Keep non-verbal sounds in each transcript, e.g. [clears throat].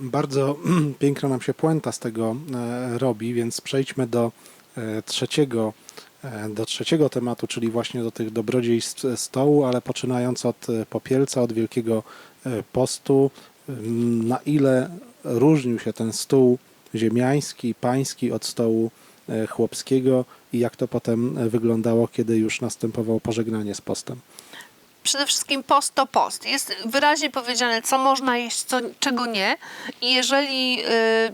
Bardzo [clears throat] piękna nam się puenta z tego e, robi, więc przejdźmy do e, trzeciego, e, do trzeciego tematu, czyli właśnie do tych dobrodziejstw stołu, ale poczynając od popielca, od Wielkiego Postu, m, na ile różnił się ten stół ziemiański, pański od stołu chłopskiego i jak to potem wyglądało, kiedy już następowało pożegnanie z postem. Przede wszystkim post to post. Jest wyraźnie powiedziane, co można jeść, co, czego nie. I jeżeli y,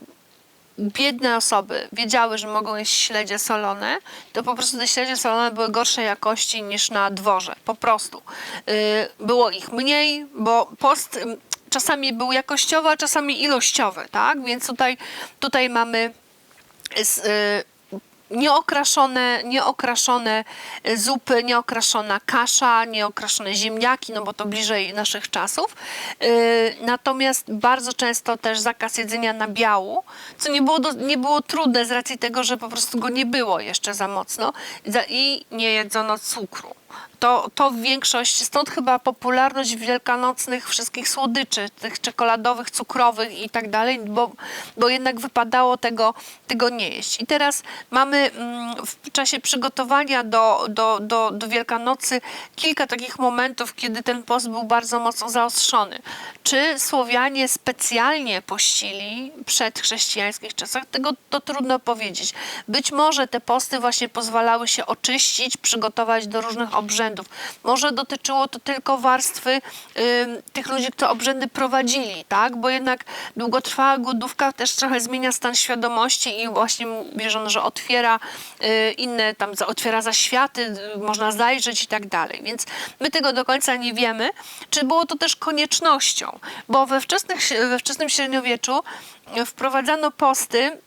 biedne osoby wiedziały, że mogą jeść śledzie solone, to po prostu te śledzie solone były gorszej jakości niż na dworze. Po prostu. Y, było ich mniej, bo post y, czasami był jakościowy, a czasami ilościowy, tak? Więc tutaj, tutaj mamy z, y, nieokraszone, nieokraszone zupy, nieokraszona kasza, nieokraszone ziemniaki, no bo to bliżej naszych czasów. Yy, Natomiast bardzo często też zakaz jedzenia nabiału, co nie było, do, nie było trudne z racji tego, że po prostu go nie było jeszcze za mocno i nie jedzono cukru. To, to większość, stąd chyba popularność wielkanocnych wszystkich słodyczy, tych czekoladowych, cukrowych i tak dalej, bo, bo jednak wypadało tego, tego nie jeść. I teraz mamy mm, w czasie przygotowania do, do, do, do Wielkanocy kilka takich momentów, kiedy ten post był bardzo mocno zaostrzony. Czy Słowianie specjalnie pościli przed chrześcijańskich czasach? Tego to trudno powiedzieć. Być może te posty właśnie pozwalały się oczyścić, przygotować do różnych obrzędów. Może dotyczyło to tylko warstwy ym, tych ludzi, którzy obrzędy prowadzili, tak? Bo jednak długotrwała głodówka też trochę zmienia stan świadomości i właśnie wierzono, że otwiera y, inne, tam otwiera zaświaty, y, można zajrzeć i tak dalej. Więc my tego do końca nie wiemy. Czy było to też koniecznością? Bo we, wczesnych, we wczesnym średniowieczu y, wprowadzano posty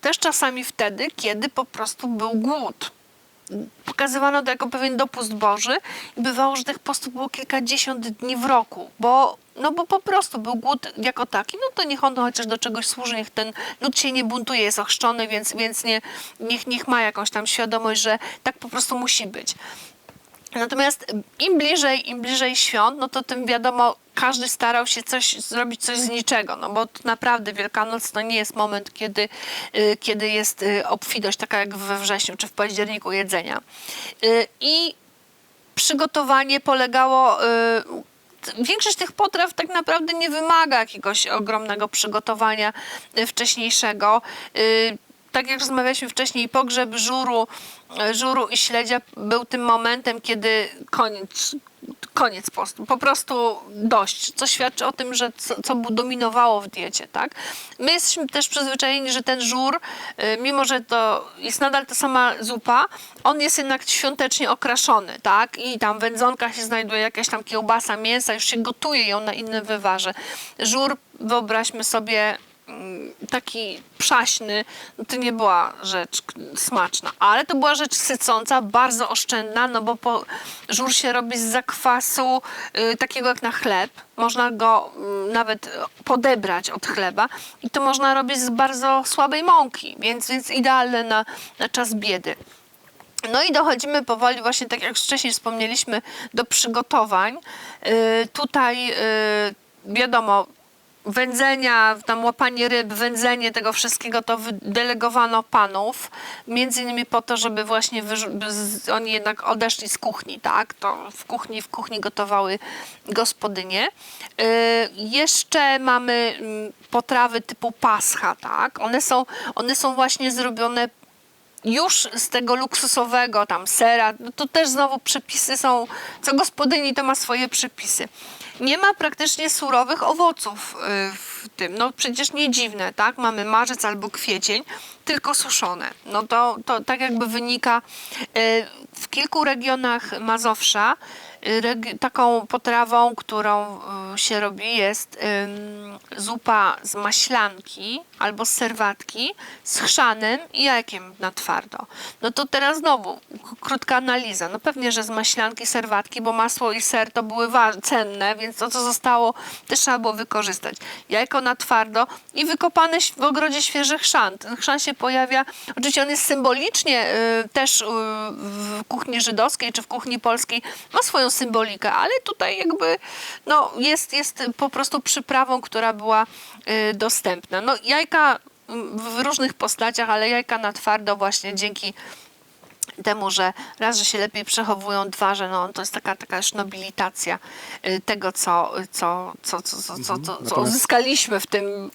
też czasami wtedy, kiedy po prostu był głód pokazywano to jako pewien dopust Boży i bywało, że tych postów było kilkadziesiąt dni w roku, bo, no bo po prostu był głód jako taki, no to niech on chociaż do czegoś służy, niech ten lud się nie buntuje, jest ochrzczony, więc, więc nie, niech, niech ma jakąś tam świadomość, że tak po prostu musi być. Natomiast im bliżej, im bliżej świąt, no to tym wiadomo, każdy starał się coś zrobić coś z niczego, no bo naprawdę Wielkanoc to nie jest moment, kiedy, y, kiedy jest y, obfitość taka jak we wrześniu czy w październiku jedzenia. Y, I przygotowanie polegało. Większość tych potraw tak naprawdę nie wymaga jakiegoś ogromnego przygotowania wcześniejszego. Tak jak rozmawialiśmy wcześniej, pogrzeb żuru, y, żuru i śledzia był tym momentem, kiedy koniec, koniec postu. Po prostu dość, co świadczy o tym, że co, co dominowało w diecie, tak? My jesteśmy też przyzwyczajeni, że ten żur, y, mimo że to jest nadal ta sama zupa, on jest jednak świątecznie okraszony, tak? I tam w wędzonkach się znajduje jakaś tam kiełbasa, mięsa, już się gotuje ją na innym wywarze. Żur, wyobraźmy sobie, taki przaśny, no to nie była rzecz smaczna, ale to była rzecz sycąca, bardzo oszczędna, no bo po, żur się robi z zakwasu y, takiego jak na chleb. Można go y, nawet podebrać od chleba i to można robić z bardzo słabej mąki, więc, więc idealne na, na czas biedy. No i dochodzimy powoli, właśnie tak jak wcześniej wspomnieliśmy, do przygotowań. Yy, tutaj yy, wiadomo, wędzenia, tam łapanie ryb, wędzenie tego wszystkiego to delegowano panów, między innymi po to, żeby właśnie oni jednak odeszli z kuchni, tak? To w kuchni, w kuchni gotowały gospodynie. Yy, jeszcze mamy mm, potrawy typu pascha, tak? One są, one są właśnie zrobione już z tego luksusowego tam sera, no to też znowu przepisy są, co gospodyni to ma swoje przepisy. Nie ma praktycznie surowych owoców y, w tym, no przecież nie dziwne, tak? Mamy marzec albo kwiecień, tylko suszone. No to, to tak jakby wynika y, w kilku regionach Mazowsza taką potrawą, którą y, się robi jest zupa z maślanki albo z serwatki z chrzanem i jajkiem na twardo. No to teraz znowu krótka analiza. No pewnie, że z maślanki, serwatki, bo masło i ser to były cenne, więc to, co zostało, też trzeba było wykorzystać. Jajko na twardo i wykopany w ogrodzie świeży chrzan. Ten chrzan się pojawia, oczywiście on jest symbolicznie y, też y, w kuchni żydowskiej czy w kuchni polskiej, ma swoją symbolikę, ale tutaj jakby no, jest, jest po prostu przyprawą, która była y, dostępna. No, jajka w różnych postaciach, ale jajka na twardo właśnie dzięki temu, że raz, że się lepiej przechowują, dwa, że no, to jest taka, taka już nobilitacja y, tego, co, co, co, co, co, co, co, co Natomiast- uzyskaliśmy w tym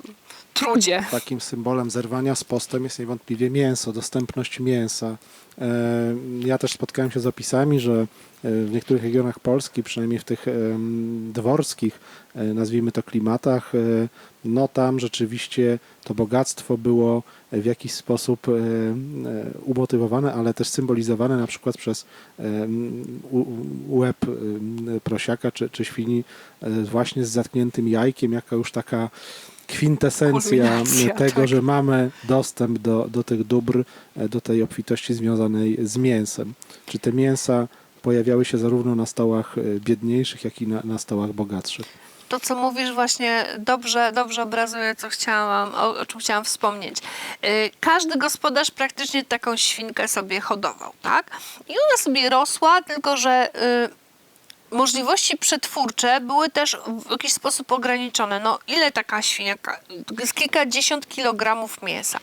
trudzie. Takim symbolem zerwania z postem jest niewątpliwie mięso, dostępność mięsa. E, Ja też spotkałem się z opisami, że e, w niektórych regionach Polski, przynajmniej w tych dworskich, e, nazwijmy to klimatach, no tam rzeczywiście to bogactwo było w jakiś sposób umotywowane, ale też symbolizowane na przykład przez łeb prosiaka czy, czy świni właśnie z zatkniętym jajkiem, jaka już taka kwintesencja Kulminacja, tego, tak. że mamy dostęp do, do tych dóbr, e, do tej obfitości związanej z mięsem. Czy te mięsa pojawiały się zarówno na stołach e, biedniejszych, jak i na, na stołach bogatszych? To, co mówisz, właśnie dobrze, dobrze obrazuje, co chciałam, o, o czym chciałam wspomnieć. Y, Każdy gospodarz praktycznie taką świnkę sobie hodował, tak? I ona sobie rosła, tylko że y, możliwości przetwórcze były też w jakiś sposób ograniczone. No, ile taka świniaka? Jest kilkadziesiąt kilogramów mięsa.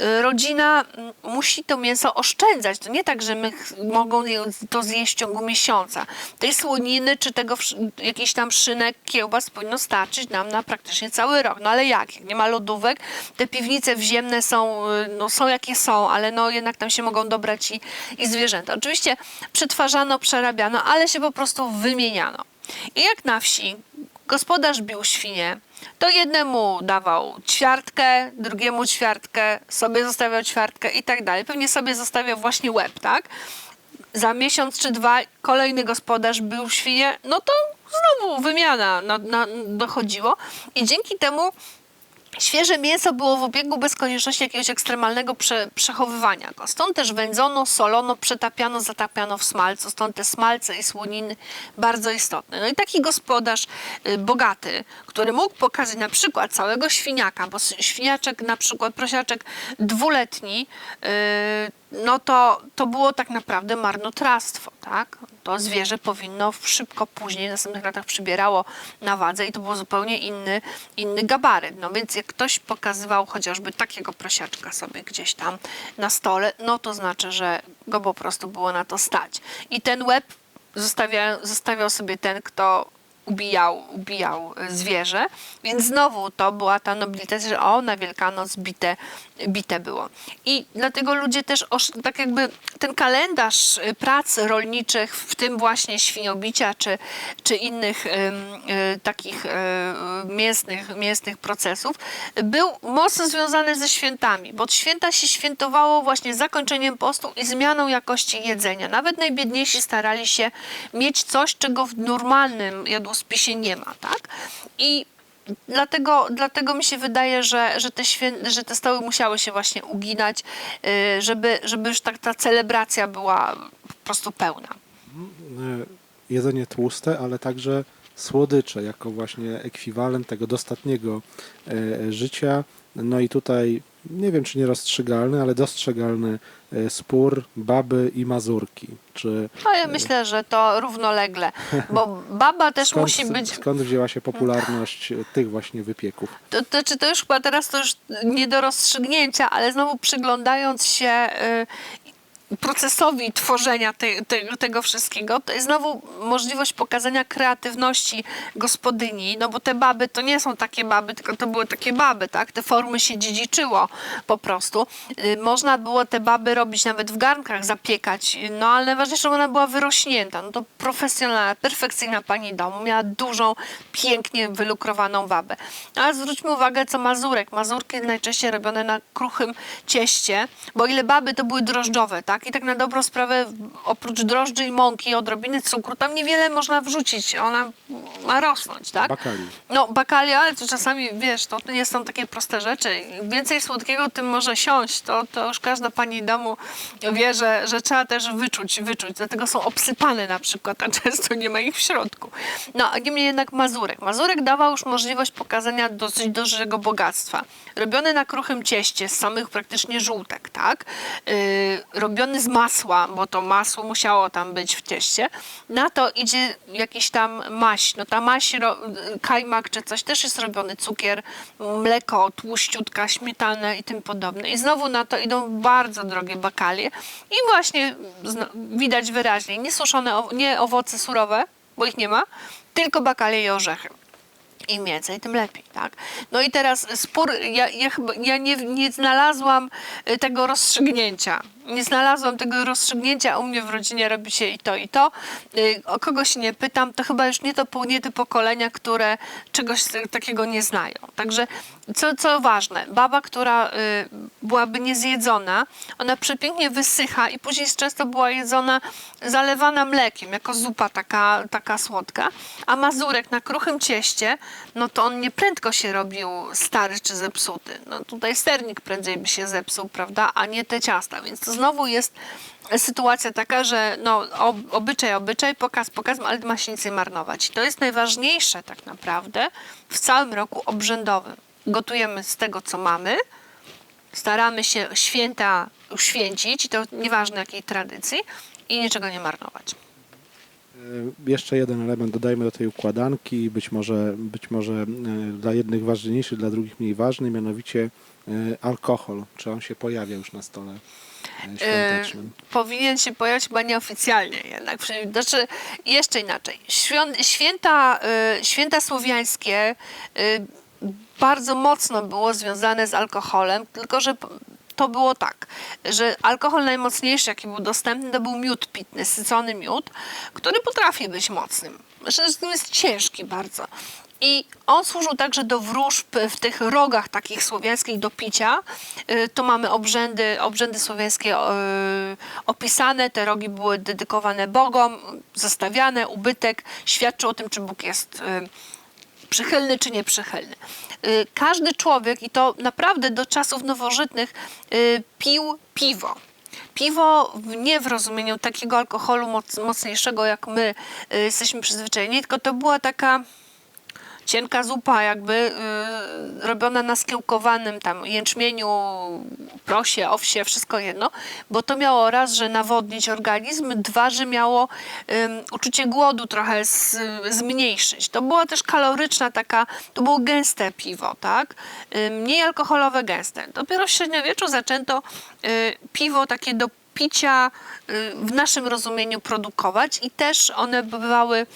Y, Rodzina mm, musi to mięso oszczędzać. To nie tak, że my mogą to zjeść w ciągu miesiąca. Tej słoniny czy tego jakiś tam szynek, kiełbas powinno starczyć nam na praktycznie cały rok. No ale jak? Jak nie ma lodówek, te piwnice wziemne są, y, no, są jakie są, ale no jednak tam się mogą dobrać i, i zwierzęta. Oczywiście przetwarzano, przerabiano, ale się po prostu wymieniano. I jak na wsi gospodarz bił świnie, to jednemu dawał ćwiartkę, drugiemu ćwiartkę, sobie zostawiał ćwiartkę i tak dalej. Pewnie sobie zostawiał właśnie łeb, tak? Za miesiąc czy dwa kolejny gospodarz był świnie, no to znowu wymiana na, na, dochodziło i dzięki temu Świeże mięso było w obiegu bez konieczności jakiegoś ekstremalnego prze, przechowywania go. Stąd też wędzono, solono, przetapiano, zatapiano w smalcu. Stąd te smalce i słoniny bardzo istotne. No i taki gospodarz y, bogaty, który mógł pokazać na przykład całego świniaka, bo świniaczek, na przykład prosiaczek dwuletni, y, no to, to było tak naprawdę marnotrawstwo, tak? To zwierzę powinno szybko później, w następnych latach przybierało na wadze i to był zupełnie inny, inny gabaryt. No więc jak ktoś pokazywał chociażby takiego prosiaczka sobie gdzieś tam na stole, no to znaczy, że go po prostu było na to stać. I ten łeb zostawia, zostawiał sobie ten, kto ubijał, ubijał y, zwierzę, więc znowu to była ta nobilitacja, że o, na Wielkanoc bite, bite było. I dlatego ludzie też, tak jakby ten kalendarz y, prac rolniczych, w tym właśnie świniobicia, czy, czy innych ym, y, takich y, mięsnych, mięsnych procesów, był mocno związany ze świętami, bo święta się świętowało właśnie zakończeniem postu i zmianą jakości jedzenia. Nawet najbiedniejsi starali się mieć coś, czego w normalnym jadłospisie nie ma, tak? I Dlatego, dlatego mi się wydaje, że, że, te świę, że te stoły musiały się właśnie uginać, y, żeby, żeby już tak ta celebracja była po prostu pełna. E, Jedzenie tłuste, ale także słodycze, jako właśnie ekwiwalent tego dostatniego e, życia. No i tutaj nie wiem, czy nierozstrzygalny, ale dostrzegalny e, spór baby i mazurki. Czy No ja myślę, że to równolegle, [laughs] bo baba też skąd, musi być skąd wzięła się popularność e, tych właśnie wypieków? To, to, czy to już chyba teraz to już nie do rozstrzygnięcia, ale znowu przyglądając się procesowi tworzenia te, te, tego wszystkiego, to jest znowu możliwość pokazania kreatywności gospodyni, no bo te baby to nie są takie baby, tylko to były takie baby, tak? Te formy się dziedziczyło po prostu. Y, Można było te baby robić nawet w garnkach, zapiekać, no ale najważniejsze, że ona była wyrośnięta. No to profesjonalna, perfekcyjna pani domu, miała dużą, pięknie wylukrowaną babę. Ale zwróćmy uwagę, co Mazurek. Mazurki najczęściej robione na kruchym cieście, bo ile baby to były drożdżowe, tak? I tak na dobrą sprawę, oprócz drożdży i mąki, odrobiny cukru, tam niewiele można wrzucić. Ona ma rosnąć, tak? Bakali. No, bakalia, ale to czasami, wiesz, to nie są takie proste rzeczy. Im więcej słodkiego, tym może siąść. To, to już każda pani domu wie, że, że trzeba też wyczuć, wyczuć. Dlatego są obsypane na przykład, a często nie ma ich w środku. No, a niemniej jednak Mazurek. Mazurek dawał już możliwość pokazania dosyć dużego bogactwa. Robione na kruchym cieście z samych praktycznie żółtek, tak? Yy, robione robiony z masła, bo to masło musiało tam być w cieście. Na to idzie jakiś tam maś. No ta maś, kajmak czy coś też jest robiony, cukier, mleko, tłuściutka, śmietana i tym podobne. I znowu na to idą bardzo drogie bakalie. I właśnie widać wyraźnie, nie suszone, nie owoce surowe, bo ich nie ma, tylko bakalie i orzechy. Im więcej, tym lepiej, tak? No i teraz spór, ja, ja, chyba, ja nie, nie znalazłam y, tego rozstrzygnięcia. Nie znalazłam tego rozstrzygnięcia, u mnie w rodzinie robi się i to, i to. Y, O kogo się nie pytam, to chyba już nie to, nie te pokolenia, które czegoś takiego nie znają. Także co, co ważne, baba, która y, byłaby niezjedzona, ona przepięknie wysycha i później często była jedzona, zalewana mlekiem, jako zupa taka, taka słodka, a mazurek na kruchym cieście, no to on nie prędko się robił stary czy zepsuty. No tutaj sernik prędzej by się zepsuł, prawda, a nie te ciasta, więc to znowu jest sytuacja taka, że no, ob- obyczaj, obyczaj, pokaz, pokaz, ale ma się nic nie marnować. I to jest najważniejsze tak naprawdę w całym roku obrzędowym. Gotujemy z tego, co mamy, staramy się święta uświęcić, i to nieważne jakiej tradycji, i niczego nie marnować. E, Jeszcze jeden element dodajmy do tej układanki, być może, być może e, dla jednych ważniejszy, dla drugich mniej ważny, mianowicie e, alkohol. Czy on się pojawia już na stole świątecznym? E, powinien się pojawić chyba nieoficjalnie jednak. Znaczy, jeszcze inaczej. Świąt, święta, e, święta słowiańskie e, bardzo mocno było związane z alkoholem, tylko że to było tak, że alkohol najmocniejszy, jaki był dostępny, to był miód pitny, sycony miód, który potrafi być mocnym. Zresztą jest ciężki bardzo. I on służył także do wróżb w tych rogach takich słowiańskich do picia. Y, Tu mamy obrzędy, obrzędy słowiańskie y, opisane. Te rogi były dedykowane bogom, zostawiane. Ubytek świadczył o tym, czy Bóg jest y, przychylny czy nieprzychylny. Każdy człowiek, i to naprawdę do czasów nowożytnych, pił piwo. Piwo nie w rozumieniu takiego alkoholu moc, mocniejszego, jak my jesteśmy przyzwyczajeni, tylko to była taka cienka zupa jakby y, robiona na skiełkowanym tam jęczmieniu, prosie, owsie, wszystko jedno, bo to miało raz, że nawodnić organizm, dwa, że miało uczucie głodu trochę z, zmniejszyć. To była też kaloryczna taka, to było gęste piwo, tak? Y, mniej alkoholowe, gęste. Dopiero w średniowieczu zaczęto y, piwo takie do picia w naszym rozumieniu produkować i też one bywały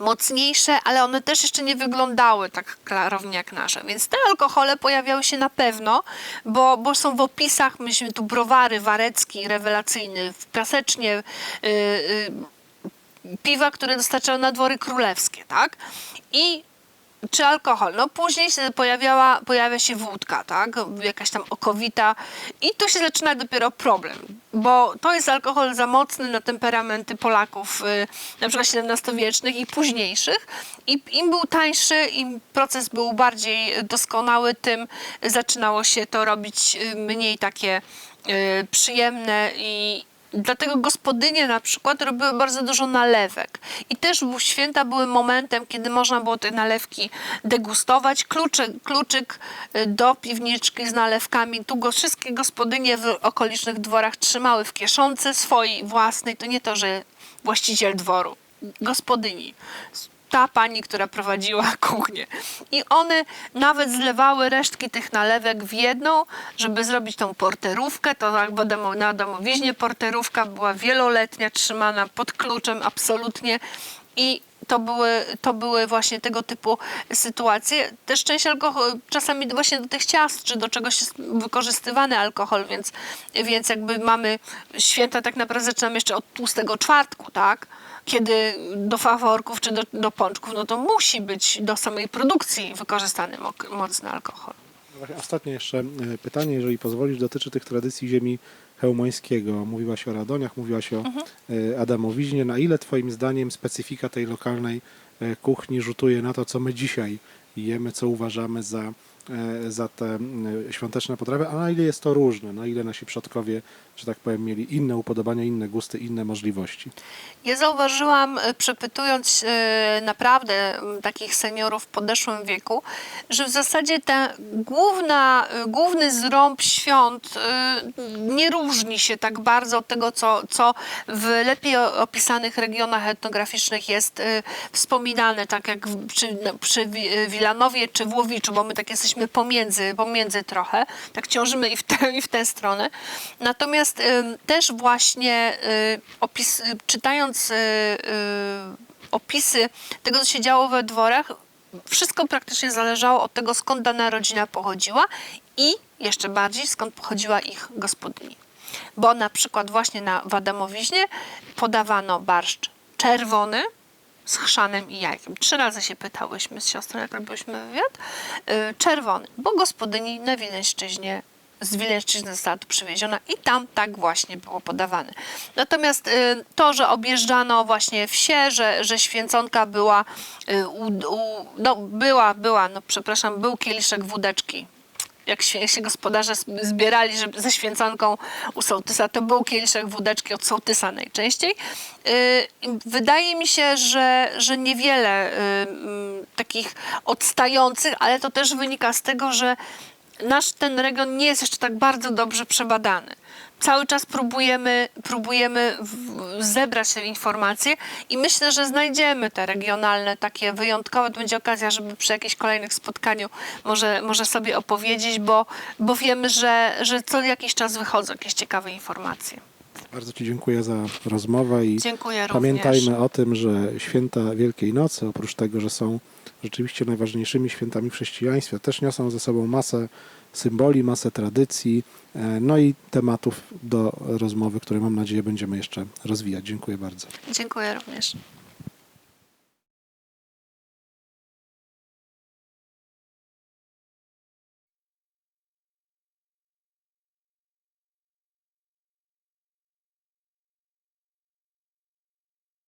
mocniejsze, ale one też jeszcze nie wyglądały tak klarownie jak nasze. Więc te alkohole pojawiały się na pewno, bo, bo są w opisach, myśmy tu browary, warecki, rewelacyjny, w piasecznie, yy, yy, piwa, które dostarczały na dwory królewskie, tak? I czy alkohol? No później się pojawiała, pojawia się wódka, tak? Jakaś tam okowita i tu się zaczyna dopiero problem, bo to jest alkohol za mocny na temperamenty Polaków, y, na przykład XVII-wiecznych i późniejszych i im był tańszy, im proces był bardziej doskonały, tym zaczynało się to robić y, mniej takie y, przyjemne i, Dlatego gospodynie na przykład robiły bardzo dużo nalewek. I też święta były momentem, kiedy można było te nalewki degustować. Kluczyk, kluczyk do piwniczki z nalewkami. Tu go wszystkie gospodynie w okolicznych dworach trzymały w kieszonce swojej własnej. To nie to, że właściciel dworu, gospodyni ta pani, która prowadziła [laughs] kuchnię. I one nawet zlewały resztki tych nalewek w jedną, żeby zrobić tą porterówkę. To jakby domo- na domowiźnie porterówka była wieloletnia, trzymana pod kluczem absolutnie. I to były, to były właśnie tego typu sytuacje. Też część alkoholu, czasami właśnie do tych ciast, czy do czegoś jest wykorzystywany alkohol, więc, więc jakby mamy święta tak naprawdę zaczynamy jeszcze od tłustego czwartku, tak? Kiedy do faworków czy do, do pączków, no to musi być do samej produkcji wykorzystany mocny alkohol. Właśnie Ostatnie jeszcze e, pytanie, jeżeli pozwolisz, dotyczy tych tradycji ziemi chełmońskiego. Mówiłaś o Radoniach, mówiłaś o e, Adamowiźnie. Na ile Twoim zdaniem specyfika tej lokalnej e, kuchni rzutuje na to, co my dzisiaj jemy, co uważamy za za te świąteczne potrawy, a na ile jest to różne, na ile nasi przodkowie, że tak powiem, mieli inne upodobania, inne gusty, inne możliwości. Ja zauważyłam, e, przepytując e, naprawdę takich seniorów w podeszłym wieku, że w zasadzie ten główna, e, główny zrąb świąt nie różni się tak bardzo od tego, co, co w lepiej opisanych regionach etnograficznych jest wspominane, tak jak przy, no, przy Wi- Wilanowie czy w Łowiczu, bo my tak jesteśmy pomiędzy, pomiędzy trochę, tak ciążymy i w tę, i w tę stronę. Natomiast em, też właśnie y, opis, y, czytając y, y, opisy tego, co się działo we dworach, wszystko praktycznie zależało od tego, skąd dana rodzina pochodziła i jeszcze bardziej, skąd pochodziła ich gospodyni. Bo na przykład właśnie na Wadamowiźnie podawano barszcz czerwony, z chrzanem i jajkiem. Trzy razy się pytałyśmy z siostrą, jak robiłyśmy wywiad. Czerwony, bo gospodyni na Wileńszczyźnie z Wileńszczyzny została tu przywieziona i tam tak właśnie było podawane. Natomiast y, to, że objeżdżano właśnie wsie, że, że święconka była, y, u, u, no była, była, no przepraszam, był kieliszek wódeczki jak się, gospodarze zb- zbierali żeby ze święconką u sołtysa, to był kieliszek wódeczki od sołtysa najczęściej. Yy, Wydaje mi się, że, że niewiele takich odstających, ale to też wynika z tego, że nasz ten region nie jest jeszcze tak bardzo dobrze przebadany. Cały czas próbujemy, próbujemy zebrać te informacje i myślę, że znajdziemy te regionalne, takie wyjątkowe. To będzie okazja, żeby przy jakimś kolejnym spotkaniu może, może sobie opowiedzieć, bo, bo wiemy, że, że co jakiś czas wychodzą jakieś ciekawe informacje. Bardzo Ci dziękuję za rozmowę i Dziękuję pamiętajmy również. o tym, że święta Wielkiej Nocy, oprócz tego, że są rzeczywiście najważniejszymi świętami w chrześcijaństwie, też niosą ze sobą masę symboli, masę tradycji, e, no i tematów do rozmowy, które mam nadzieję będziemy jeszcze rozwijać. Dziękuję bardzo. Dziękuję również.